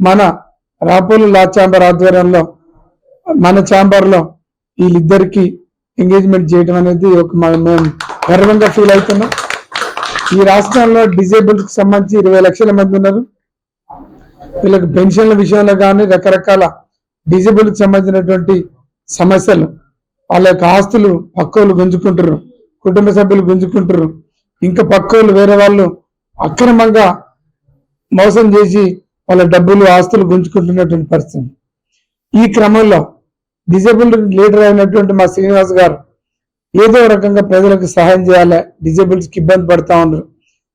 మన రాపోలు లా ఛాంబర్ ఆధ్వర్యంలో మన ఛాంబర్లో వీళ్ళిద్దరికి ఎంగేజ్మెంట్ చేయడం అనేది ఒక మేము గర్వంగా ఫీల్ అవుతున్నాం. ఈ రాష్ట్రంలో డిజేబుల్కి సంబంధించి ఇరవై లక్షల మంది ఉన్నారు. వీళ్ళకి పెన్షన్ల విషయంలో కానీ రకరకాల డిజేబుల్కి సంబంధించినటువంటి సమస్యలు వాళ్ళ యొక్క ఆస్తులు పక్కోళ్ళు గుంజుకుంటారు కుటుంబ సభ్యులు గుంజుకుంటారు ఇంకా పక్కోళ్ళు వేరే వాళ్ళు అక్రమంగా మోసం చేసి వాళ్ళ డబ్బులు ఆస్తులు గుంజుకుంటున్నటువంటి పరిస్థితి. ఈ క్రమంలో డిజేబుల్ లీడర్ అయినటువంటి మా శ్రీనివాస్ గారు ఏదో రకంగా ప్రజలకు సహాయం చేయాలి డిజేబుల్స్కి ఇబ్బంది పడతా ఉన్నారు.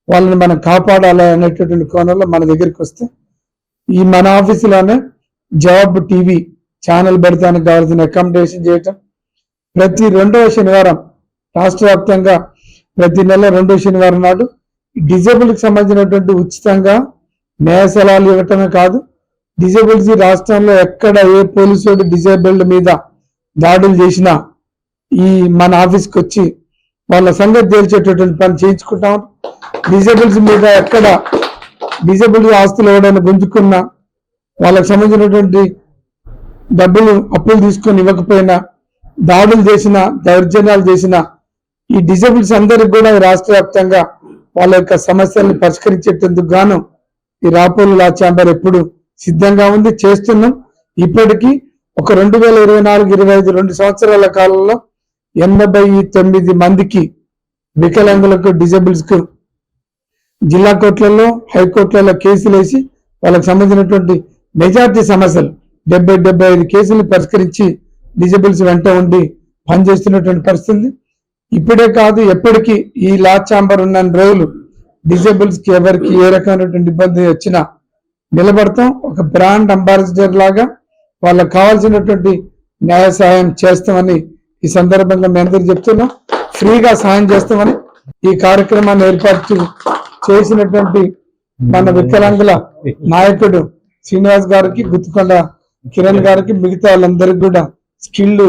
వాళ్ళని మనం కాపాడాలి అనేటటువంటి కోణంలో మన దగ్గరికి వస్తే ఈ మన ఆఫీసులోనే జాబ్ టీవీ ఛానల్ పెడతానికి కావాల్సిన అకామిడేషన్ చేయటం. ప్రతి రెండవ శనివారం రాష్ట్ర వ్యాప్తంగా ప్రతి నెల రెండవ శనివారం నాడు డిజేబుల్కి సంబంధించినటువంటి ఉచితంగా మేసలాలు ఇవ్వటమే కాదు డిజేబుల్స్ రాష్ట్రంలో ఎక్కడ ఏ పోలీసు డిజేబుల్డ్ మీద దాడులు చేసినా ఈ మన ఆఫీస్కి వచ్చి వాళ్ళ సంగతి తేల్చేటటువంటి పని చేయించుకుంటాం డిజేబుల్స్ మీద ఎక్కడ డిజేబుల్ ఆస్తులు ఎవడైనా గుంజుకున్నా వాళ్ళకి సంబంధించినటువంటి డబ్బులు అప్పులు తీసుకొని ఇవ్వకపోయినా దాడులు చేసిన దౌర్జన్యాలు చేసిన ఈ డిజేబుల్స్ అందరికి కూడా రాష్ట్ర వ్యాప్తంగా వాళ్ళ యొక్క సమస్యల్ని పరిష్కరించేటందుకు గాను ఈ రాపోలు లా ఛాంబర్ ఎప్పుడు సిద్ధంగా ఉంది? చేస్తున్నాం. ఇప్పటికీ ఒక రెండు వేల ఇరవై నాలుగు ఇరవై ఐదు రెండు సంవత్సరాల కాలంలో ఎనభై తొమ్మిది మందికి వికలాంగులకు డిజబుల్స్కు జిల్లా కోర్టులలో హైకోర్టులలో కేసులు వేసి వాళ్ళకి సంబంధించినటువంటి మెజార్టీ సమస్యలు డెబ్బై డెబ్బై ఐదు కేసులు పరిష్కరించి డిజేబుల్స్ వెంట ఉండి పనిచేస్తున్నటువంటి పరిస్థితి. ఇప్పుడే కాదు ఎప్పటికీ ఈ లా ఛాంబర్ ఉన్న రోజులు డిజేబుల్స్కి ఎవరికి ఏ రకమైనటువంటి ఇబ్బంది వచ్చినా నిలబడతాం. ఒక బ్రాండ్ అంబాసిడర్ లాగా వాళ్ళకి కావాల్సినటువంటి న్యాయ సహాయం చేస్తామని ఈ సందర్భంగా మీ అందరికి చెప్తున్నాం. ఫ్రీగా సహాయం చేస్తామని ఈ కార్యక్రమాన్ని ఏర్పాటు చేసినటువంటి మన వికలాంగుల నాయకుడు శ్రీనివాస్ గారికి గుత్తుకొండ కిరణ్ గారికి మిగతా వాళ్ళందరికి కూడా స్కిల్డ్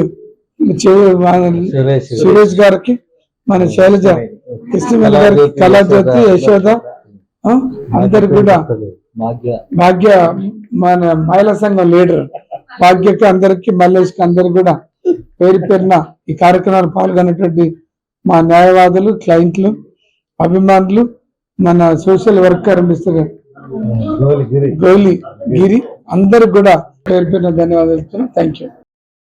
సురేష్ గారికి మన శైలజ కృష్ణవేల గారికి కళాజ్యోతి యశోద ఆ, అందరికి కూడా భాగ్య. మన మహిళా సంఘం లీడర్. భాగ్యకి అందరికి మల్లేష్కి అందరికి కూడా పేరు పేరున ఈ కార్యక్రమాలు పాల్గొన్నటువంటి మా న్యాయవాదులు క్లయింట్లు అభిమానులు మన సోషల్ వర్కర్ మిస్టర్ గోలి గిరి అందరికి కూడా పేరు పేరున ధన్యవాదాలు థ్యాంక్ యూ